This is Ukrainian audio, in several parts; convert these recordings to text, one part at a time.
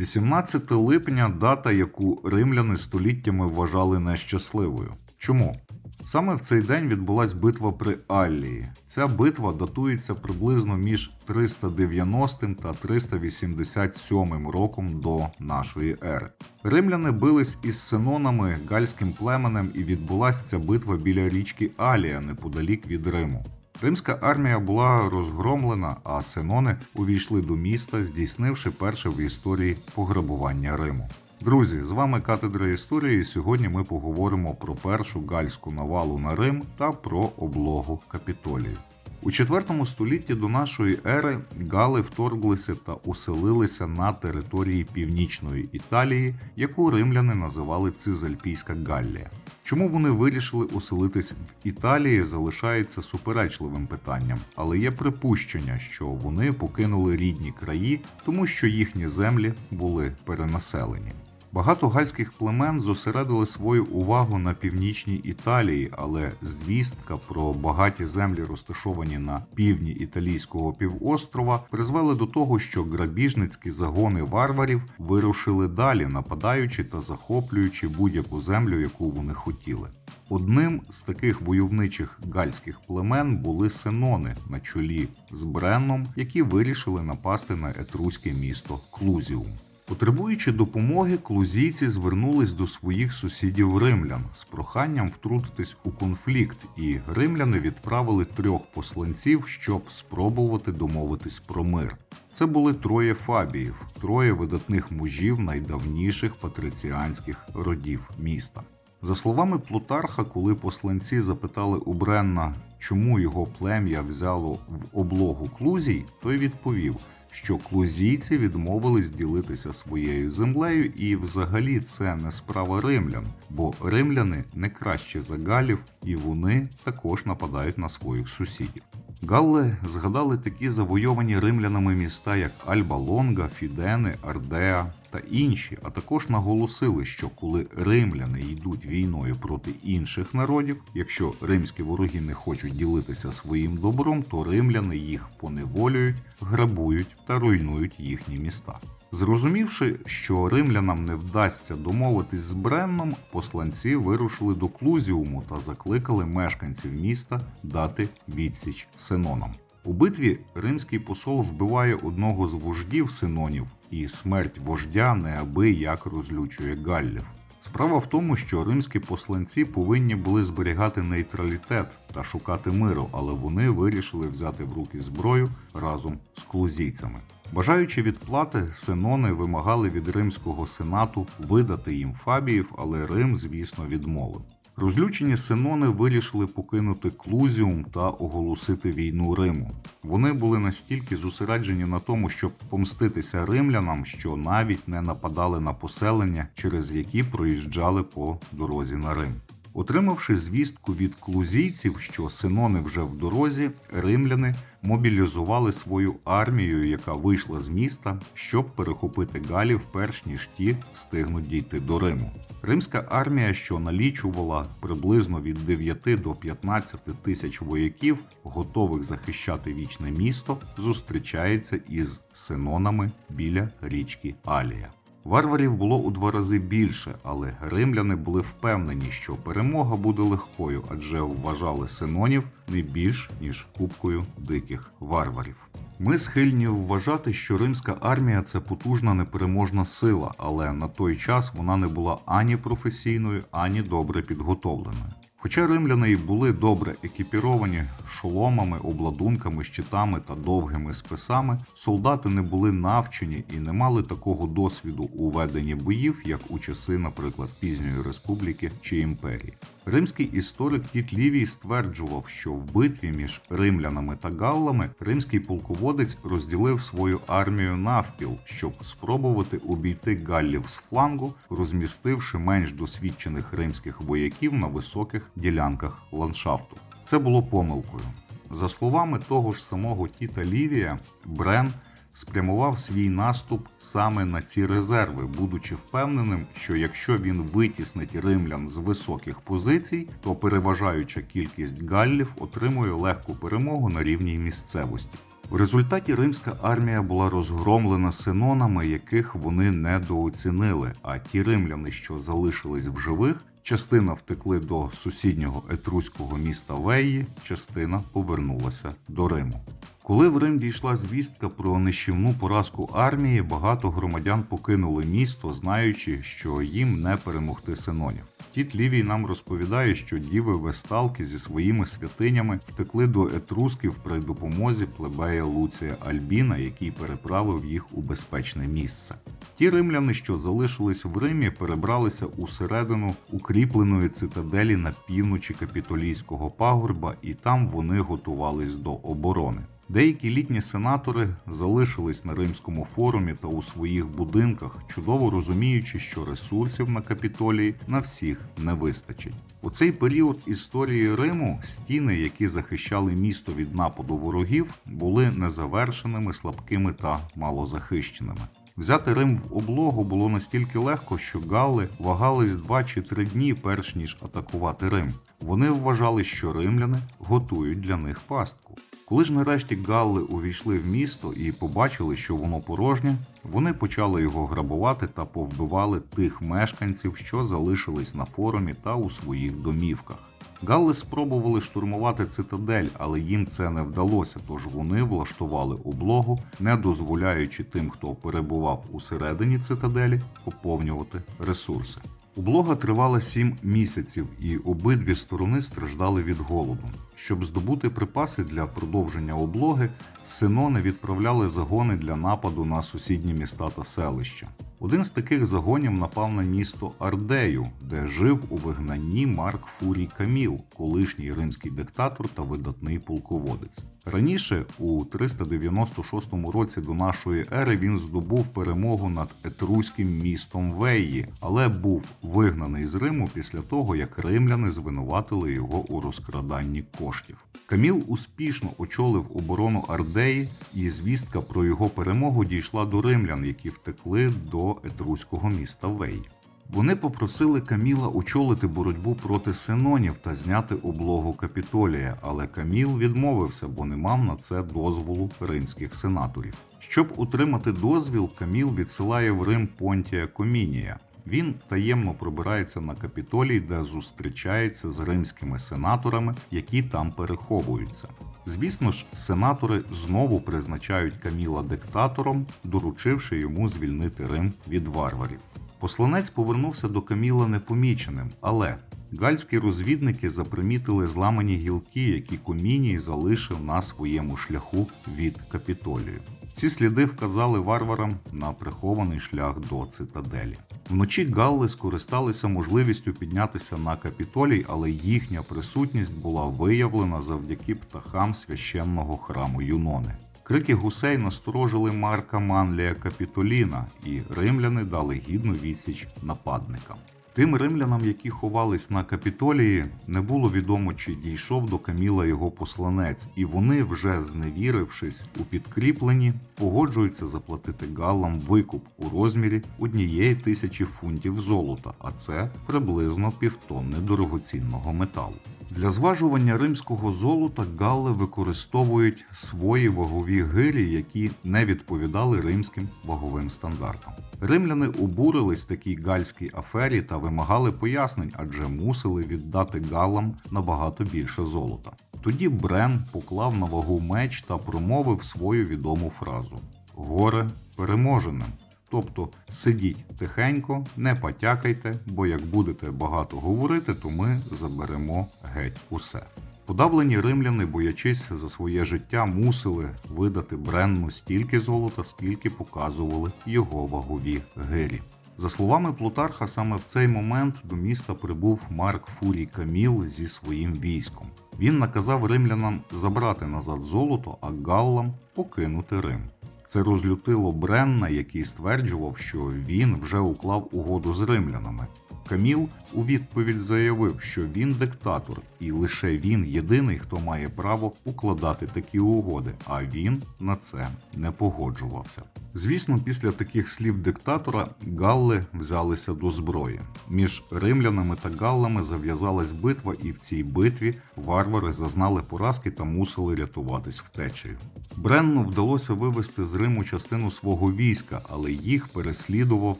18 липня дата, яку римляни століттями вважали нещасливою. Чому? Саме в цей день відбулась битва при Аллії. Ця битва датується приблизно між 390 та 387 роком до нашої ери. Римляни бились із синонами гальським племенем, і відбулася ця битва біля річки Алія неподалік від Риму. Римська армія була розгромлена, а синони увійшли до міста, здійснивши перше в історії пограбування Риму. Друзі, з вами катедра історії. і Сьогодні ми поговоримо про першу гальську навалу на Рим та про облогу капітолію. У 4 столітті до нашої ери гали вторглися та оселилися на території північної Італії, яку римляни називали Цизальпійська Галлія. Чому вони вирішили оселитись в Італії, залишається суперечливим питанням, але є припущення, що вони покинули рідні краї, тому що їхні землі були перенаселені. Багато гальських племен зосередили свою увагу на північній Італії, але звістка про багаті землі, розташовані на півдні італійського півострова, призвели до того, що грабіжницькі загони варварів вирушили далі, нападаючи та захоплюючи будь-яку землю, яку вони хотіли. Одним з таких войовничих гальських племен були синони на чолі з Бренном, які вирішили напасти на етруське місто Клузіум. Потребуючи допомоги, клузійці звернулись до своїх сусідів римлян з проханням втрутитись у конфлікт, і римляни відправили трьох посланців, щоб спробувати домовитись про мир. Це були троє фабіїв, троє видатних мужів найдавніших патриціанських родів міста. За словами Плутарха, коли посланці запитали у Бренна, чому його плем'я взяло в облогу клузій, той відповів що клузійці відмовились ділитися своєю землею, і взагалі це не справа римлян, бо римляни не краще за галів, і вони також нападають на своїх сусідів. Галли згадали такі завойовані римлянами міста, як Альба Лонга, Фідени, Ардеа та інші, а також наголосили, що коли римляни йдуть війною проти інших народів, якщо римські вороги не хочуть ділитися своїм добром, то римляни їх поневолюють, грабують та руйнують їхні міста. Зрозумівши, що римлянам не вдасться домовитись з Бренном, посланці вирушили до Клузіуму та закликали мешканців міста дати відсіч синонам. У битві римський посол вбиває одного з вождів синонів, і смерть вождя неабияк розлючує галлів. Справа в тому, що римські посланці повинні були зберігати нейтралітет та шукати миру, але вони вирішили взяти в руки зброю разом з клузійцями. Бажаючи відплати, синони вимагали від римського сенату видати їм фабіїв, але Рим, звісно, відмовив. Розлючені синони вирішили покинути Клузіум та оголосити війну Риму. Вони були настільки зосереджені на тому, щоб помститися римлянам, що навіть не нападали на поселення, через які проїжджали по дорозі на Рим. Отримавши звістку від клузійців, що синони вже в дорозі, римляни мобілізували свою армію, яка вийшла з міста, щоб перехопити галів, перш ніж ті встигнуть дійти до Риму. Римська армія, що налічувала приблизно від 9 до 15 тисяч вояків, готових захищати вічне місто, зустрічається із синонами біля річки Алія. Варварів було у два рази більше, але римляни були впевнені, що перемога буде легкою, адже вважали синонів не більш ніж купкою диких варварів. Ми схильні вважати, що римська армія це потужна непереможна сила, але на той час вона не була ані професійною, ані добре підготовленою. Хоча римляни й були добре екіпіровані шоломами, обладунками, щитами та довгими списами, солдати не були навчені і не мали такого досвіду у веденні боїв, як у часи, наприклад, пізньої республіки чи імперії. Римський історик Тіт Лівій стверджував, що в битві між римлянами та галлами римський полководець розділив свою армію навпіл, щоб спробувати обійти галлів з флангу, розмістивши менш досвідчених римських вояків на високих ділянках ландшафту. Це було помилкою. За словами того ж самого Тіта Лівія, Брен спрямував свій наступ саме на ці резерви, будучи впевненим, що якщо він витіснить римлян з високих позицій, то переважаюча кількість галлів отримує легку перемогу на рівній місцевості. В результаті римська армія була розгромлена синонами, яких вони недооцінили. А ті римляни, що залишились в живих, частина втекли до сусіднього етруського міста Веї, частина повернулася до Риму. Коли в Рим дійшла звістка про нищівну поразку армії, багато громадян покинули місто, знаючи, що їм не перемогти синонів. Тіт Лівій нам розповідає, що діви весталки зі своїми святинями втекли до етрусків при допомозі плебея Луція Альбіна, який переправив їх у безпечне місце. Ті римляни, що залишились в Римі, перебралися усередину укріпленої цитаделі на півночі капітолійського пагорба, і там вони готувались до оборони. Деякі літні сенатори залишились на римському форумі та у своїх будинках, чудово розуміючи, що ресурсів на капітолії на всіх не вистачить. У цей період історії Риму стіни, які захищали місто від нападу ворогів, були незавершеними, слабкими та малозахищеними. Взяти Рим в облогу було настільки легко, що галли вагались два чи три дні, перш ніж атакувати Рим. Вони вважали, що римляни готують для них пастку. Коли ж нарешті галли увійшли в місто і побачили, що воно порожнє, вони почали його грабувати та повбивали тих мешканців, що залишились на форумі та у своїх домівках. Галли спробували штурмувати цитадель, але їм це не вдалося, тож вони влаштували облогу, не дозволяючи тим, хто перебував усередині цитаделі, поповнювати ресурси. Облога тривала сім місяців, і обидві сторони страждали від голоду. Щоб здобути припаси для продовження облоги, синони відправляли загони для нападу на сусідні міста та селища. Один з таких загонів напав на місто Ардею, де жив у вигнанні Марк Фурій Каміл, колишній римський диктатор та видатний полководець. Раніше, у 396 році до нашої ери, він здобув перемогу над етруським містом Веї, але був вигнаний з Риму після того, як римляни звинуватили його у розкраданні коштів. Каміл успішно очолив оборону Ардеї, і звістка про його перемогу дійшла до римлян, які втекли до етруського міста Вей. Вони попросили Каміла очолити боротьбу проти синонів та зняти облогу капітолія, але Каміл відмовився, бо не мав на це дозволу римських сенаторів. Щоб утримати дозвіл, Каміл відсилає в Рим Понтія Комінія. Він таємно пробирається на капітолій, де зустрічається з римськими сенаторами, які там переховуються. Звісно ж, сенатори знову призначають Каміла диктатором, доручивши йому звільнити Рим від варварів. Посланець повернувся до Каміла непоміченим, але гальські розвідники запримітили зламані гілки, які Коміній залишив на своєму шляху від капітолію. Ці сліди вказали варварам на прихований шлях до цитаделі. Вночі галли скористалися можливістю піднятися на капітолій, але їхня присутність була виявлена завдяки птахам священного храму Юнони. Крики гусей насторожили Марка Манлія Капітоліна, і римляни дали гідну відсіч нападникам. Тим римлянам, які ховались на капітолії, не було відомо, чи дійшов до Каміла його посланець, і вони, вже зневірившись у підкріпленні, погоджуються заплатити галам викуп у розмірі однієї тисячі фунтів золота, а це приблизно півтонни дорогоцінного металу. Для зважування римського золота галли використовують свої вагові гирі, які не відповідали римським ваговим стандартам. Римляни обурились такій гальській афері та вимагали пояснень, адже мусили віддати галам набагато більше золота. Тоді Брен поклав на вагу меч та промовив свою відому фразу: Горе переможеним. Тобто сидіть тихенько, не потякайте, бо як будете багато говорити, то ми заберемо геть усе. Подавлені римляни, боячись за своє життя, мусили видати Бренну стільки золота, скільки показували його вагові гирі. За словами Плутарха, саме в цей момент до міста прибув Марк Фурій Каміл зі своїм військом. Він наказав римлянам забрати назад золото, а галлам покинути Рим. Це розлютило Бренна, який стверджував, що він вже уклав угоду з римлянами. Каміл у відповідь заявив, що він диктатор, і лише він єдиний, хто має право укладати такі угоди, а він на це не погоджувався. Звісно, після таких слів диктатора галли взялися до зброї. Між римлянами та галлами зав'язалась битва, і в цій битві варвари зазнали поразки та мусили рятуватись втечею. Бренну вдалося вивести з Риму частину свого війська, але їх переслідував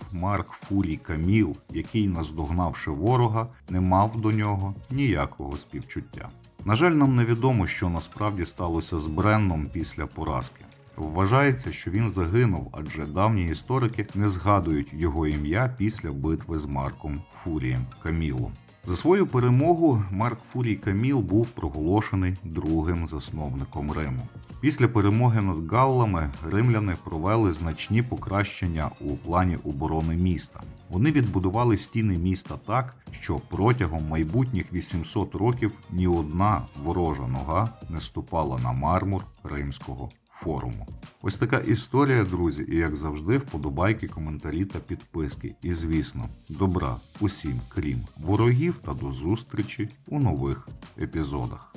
Марк Фурій Каміл, який, наздогнавши ворога, не мав до нього ніякого співчуття. На жаль, нам невідомо, що насправді сталося з Бренном після поразки. Вважається, що він загинув, адже давні історики не згадують його ім'я після битви з Марком Фурієм Камілом. За свою перемогу Марк Фурій Каміл був проголошений другим засновником Риму. Після перемоги над галлами римляни провели значні покращення у плані оборони міста. Вони відбудували стіни міста так, що протягом майбутніх 800 років ні одна ворожа нога не ступала на мармур римського форуму. Ось така історія, друзі, і як завжди, вподобайки, коментарі та підписки. І звісно, добра усім, крім ворогів, та до зустрічі у нових епізодах.